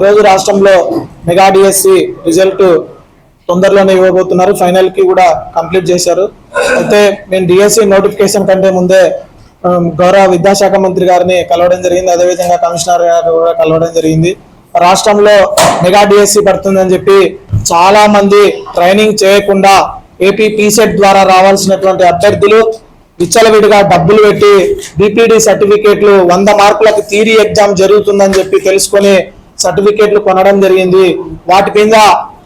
ఈరోజు రాష్ట్రంలో mega DSC result తొందరలోనే ఇవ్వబోతున్నారు. ఫైనల్కి కూడా కంప్లీట్ చేశారు. అయితే మేము డిఎస్సి నోటిఫికేషన్ కంటే ముందే గౌరవ విద్యాశాఖ మంత్రి గారిని కలవడం జరిగింది. అదేవిధంగా కమిషనర్ గారు కూడా కలవడం జరిగింది. రాష్ట్రంలో మెగా డిఎస్సి పడుతుందని చెప్పి చాలా మంది ట్రైనింగ్ చేయకుండా ఏపీ పీసెట్ ద్వారా రావాల్సినటువంటి అభ్యర్థులు విచ్చలవిడిగా డబ్బులు పెట్టి బీపీడీ సర్టిఫికేట్లు వంద మార్కులకు థీరీ ఎగ్జామ్ జరుగుతుందని చెప్పి తెలుసుకొని సర్టిఫికేట్లు కొనడం జరిగింది. వాటి మీద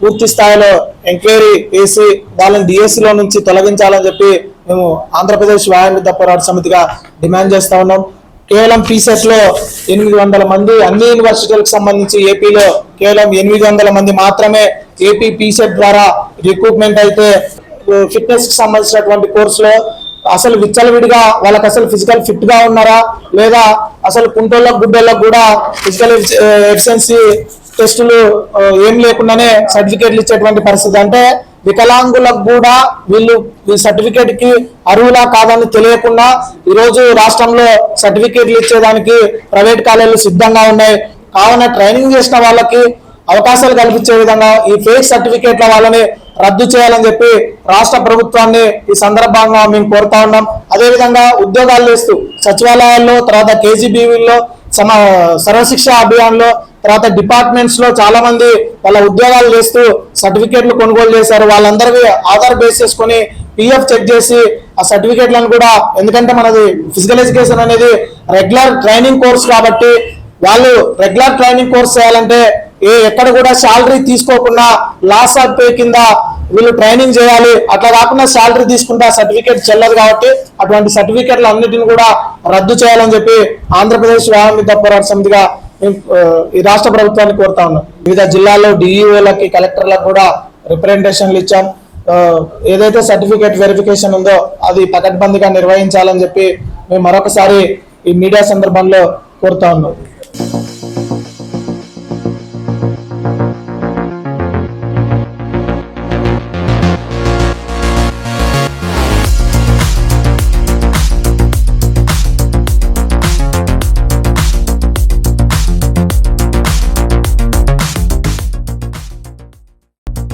పూర్తి స్థాయిలో ఎంక్వైరీ వేసి వాళ్ళని డిఎస్సిలో నుంచి తొలగించాలని చెప్పి మేము ఆంధ్రప్రదేశ్ వ్యాయామ పోరాట సమితిగా డిమాండ్ చేస్తూ ఉన్నాం. కేవలం పీసెట్లో ఎనిమిది వందల మంది అన్ని యూనివర్సిటీలకు సంబంధించి ఏపీలో కేవలం ఎనిమిది వందల మంది మాత్రమే ఏపీ పీసెట్ ద్వారా రిక్రూట్మెంట్ అయితే ఫిట్నెస్కి సంబంధించినటువంటి కోర్సులో అసలు విచ్చలవిడిగా వాళ్ళకి అసలు ఫిజికల్ ఫిట్గా ఉన్నారా? లేదా అసలు కుంటోళ్ళకు గుడ్డోళ్ళకు కూడా ఫిజికల్ ఎఫిషియన్సీ టెస్టులు ఏం లేకుండానే సర్టిఫికేట్లు ఇచ్చేటువంటి పరిస్థితి. అంటే వికలాంగులకు కూడా వీళ్ళు ఈ సర్టిఫికేట్కి అర్హులా కాదని తెలియకుండా ఈరోజు రాష్ట్రంలో సర్టిఫికేట్లు ఇచ్చేదానికి ప్రైవేట్ కాలేజీలు సిద్ధంగా ఉన్నాయి. కావున ట్రైనింగ్ చేసిన వాళ్ళకి అవకాశాలు కల్పించే విధంగా ఈ ఫేక్ సర్టిఫికేట్ల వాళ్ళని రద్దు చేయాలని చెప్పి రాష్ట్ర ప్రభుత్వాన్ని ఈ సందర్భంగా మేము కోరుతా ఉన్నాం. అదేవిధంగా ఉద్యోగాలు చేస్తూ సచివాలయాల్లో తర్వాత కేజీబీవీల్లో సమ సర్వశిక్ష అభియాన్లో తర్వాత డిపార్ట్మెంట్స్లో చాలా మంది వాళ్ళ ఉద్యోగాలు చేస్తూ సర్టిఫికేట్లు కొనుగోలు చేశారు. వాళ్ళందరికీ ఆధార్ బేస్ చేసుకొని పిఎఫ్ చెక్ చేసి ఆ సర్టిఫికేట్లను కూడా ఎందుకంటే మనది ఫిజికల్ ఎడ్యుకేషన్ అనేది రెగ్యులర్ ట్రైనింగ్ కోర్స్ కాబట్టి వాళ్ళు రెగ్యులర్ ట్రైనింగ్ కోర్స్ చేయాలంటే ఏ ఎక్కడ కూడా శాలరీ తీసుకోకుండా లాస్ ఆఫ్ పే కింద వీళ్ళు ట్రైనింగ్ చేయాలి అట్లా కాకుండా శాలరీ తీసుకుంటే సర్టిఫికేట్ చెల్లదు కాబట్టి అటువంటి సర్టిఫికేట్లు అన్నిటిని కూడా రద్దు చేయాలని చెప్పి ఆంధ్రప్రదేశ్ వ్యాయామ విద్యా పోరాట సమితిగా మేము, ఈ రాష్ట్ర ప్రభుత్వాన్ని కోరుతా ఉన్నాం. వివిధ జిల్లాల్లో డిఈఓలకి కలెక్టర్లకు కూడా రిప్రజెంటేషన్లు ఇచ్చాం. ఏదైతే సర్టిఫికేట్ వెరిఫికేషన్ ఉందో అది పకడ్బందీగా నిర్వహించాలని చెప్పి మేము మరొకసారి ఈ మీడియా సందర్భంలో కోరుతా ఉన్నాం.